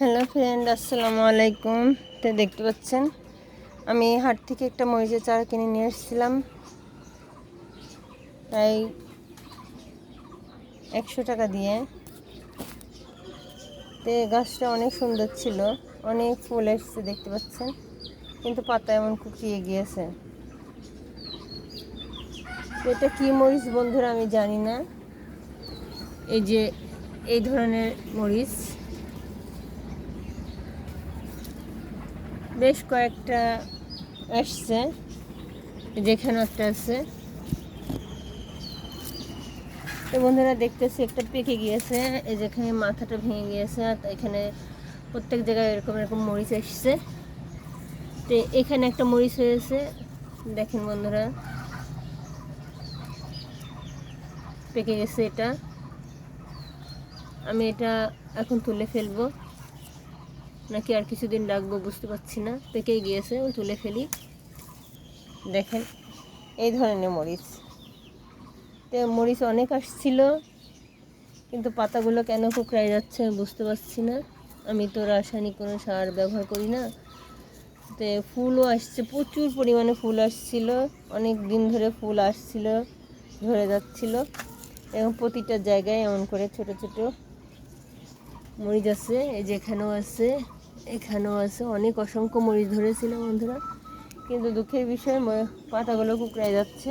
Hello friend আসসালামু আলাইকুম তো দেখতে পাচ্ছেন, আমি হাট থেকে একটা মরিচের চারা কিনে নিয়ে এসেছিলাম। তাই একশো টাকা দিয়ে। তো গাছটা অনেক সুন্দর ছিল, অনেক ফুল এসছে দেখতে পাচ্ছেন, কিন্তু পাতা এমন কুকিয়ে গিয়েছে। এটা কী মরিচ বন্ধুরা আমি জানি না। এই যে, এই ধরনের মরিচ। বেশ কয়েকটা আসছে যেখানে একটা আছে। তো বন্ধুরা দেখতেছি একটা পেকে গিয়েছে, এই যেখানে মাথাটা ভেঙে গিয়েছে, আর এখানে প্রত্যেক জায়গায় এরকম এরকম মরিচ এসছে তো এখানে একটা মরিচ হয়েছে, দেখেন বন্ধুরা। পেকে গেছে এটা। আমি এটা এখন তুলে ফেলব। নাকি আর কিছুদিন রাখব বুঝতে পারছি না। পেকেই গিয়েছে ও তুলে ফেলি। দেখেন, এই ধরনের মরিচ। তো মরিচ অনেক আসছিল, কিন্তু পাতাগুলো কেন কুকড়ায় যাচ্ছে বুঝতে পারছি না। আমি তো রাসায়নিক কোনো সার ব্যবহার করি না। তো ফুলও আসছে, প্রচুর পরিমাণে ফুল আসছিল। অনেক দিন ধরে ফুল আসছিল, ধরে যাচ্ছিল। এবং প্রতিটা জায়গায় এমন করে ছোট ছোট মরিচ আছে, এই যেখানেও আছে। এখানেও আছে, অনেক অসংখ্য মরিচ ধরেছিল বন্ধুরা। কিন্তু দুঃখের বিষয় পাতাগুলো কুকড়ায় যাচ্ছে।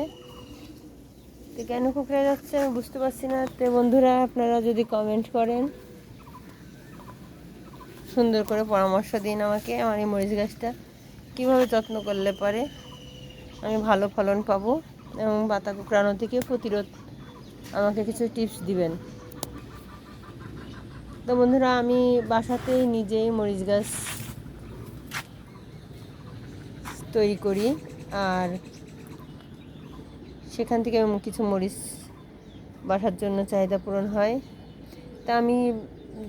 তো কেন কুকড়ায় যাচ্ছে আমি বুঝতে পারছি না। তো বন্ধুরা, আপনারা যদি কমেন্ট করেন, সুন্দর করে পরামর্শ দিন আমাকে, আমার এই মরিচ গাছটা কীভাবে যত্ন করলে পারে। আমি ভালো ফলন পাবো এবং পাতা কুকড়ানো থেকে প্রতিরোধ আমাকে কিছু টিপস দিবেন। তো বন্ধুরা, আমি বাসাতেই নিজেই মরিচ গাছ তৈরি করি আর সেখান থেকে কিছু মরিচ বাসার জন্য চাহিদা পূরণ হয়। তা আমি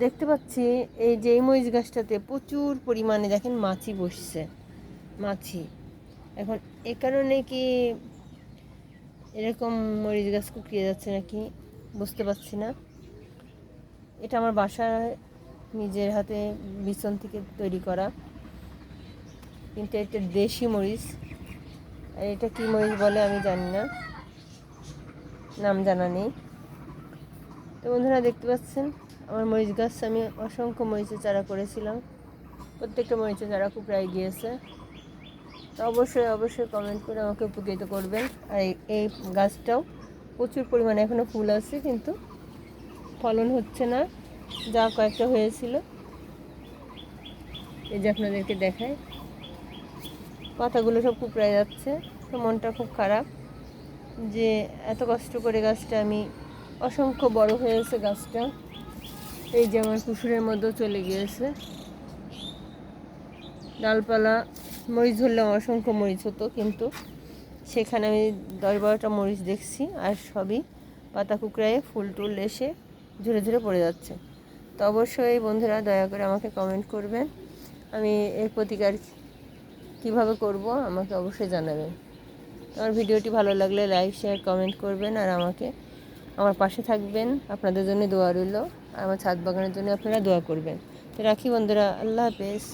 দেখতে পাচ্ছি এই যে এই মরিচ গাছটাতে প্রচুর পরিমাণে দেখেন মাছি বসছে, মাছি। এখন এ কারণে কি এরকম মরিচ গাছ কুকিয়ে যাচ্ছে নাকি বুঝতে পারছি না। এটা আমার বাসায় নিজের হাতে বিছন থেকে তৈরি করা। কিন্তু এটা দেশি মরিচ। আর এটা কী মরিচ বলে আমি জানি না। নাম জানা নেই। তো বন্ধুরা দেখতে পাচ্ছেন, আমার মরিচ গাছ আমি অসংখ্য মরিচের চারা করেছিলাম। প্রত্যেকটা মরিচের চারা খুব প্রায় গিয়েছে। তো অবশ্যই অবশ্যই কমেন্ট করে আমাকে উপকৃত করবেন। আর এই- এই গাছটাও প্রচুর পরিমাণে এখনও ফুল আছে, কিন্তু ফলন হচ্ছে না, যা কয়েকটা হয়েছিল। এই যে আপনাদেরকে দেখায় পাতাগুলো সব কুকড়ায় যাচ্ছে, তো মনটা খুব খারাপ যে এত কষ্ট করে গাছটা আমি, অসংখ্য বড় হয়েছে গাছটা। এই যে আমার কুসুরের মধ্যেও চলে গিয়েছে। ডালপালা, মরিচ ধরলে অসংখ্য মরিচ হতো, কিন্তু সেখানে আমি দশ বারোটা মরিচ দেখছি, আর সবই পাতা কুকড়ায় ফুল টুল এসে ঝরে ঝরে পড়ে যাচ্ছে। তো অবশ্যই বন্ধুরা দয়া করে আমাকে কমেন্ট করবেন। আমি এর প্রতিকার কীভাবে করব আমাকে অবশ্যই জানাবেন। আমার ভিডিওটি ভালো লাগলে লাইক শেয়ার কমেন্ট করবেন আর আমাকে আমার পাশে থাকবেন। আপনাদের জন্য দোয়া রইল। আর আমার ছাদ বাগানের জন্য আপনারা দোয়া করবেন। তো রাখি বন্ধুরা, আল্লাহ হাফেজ।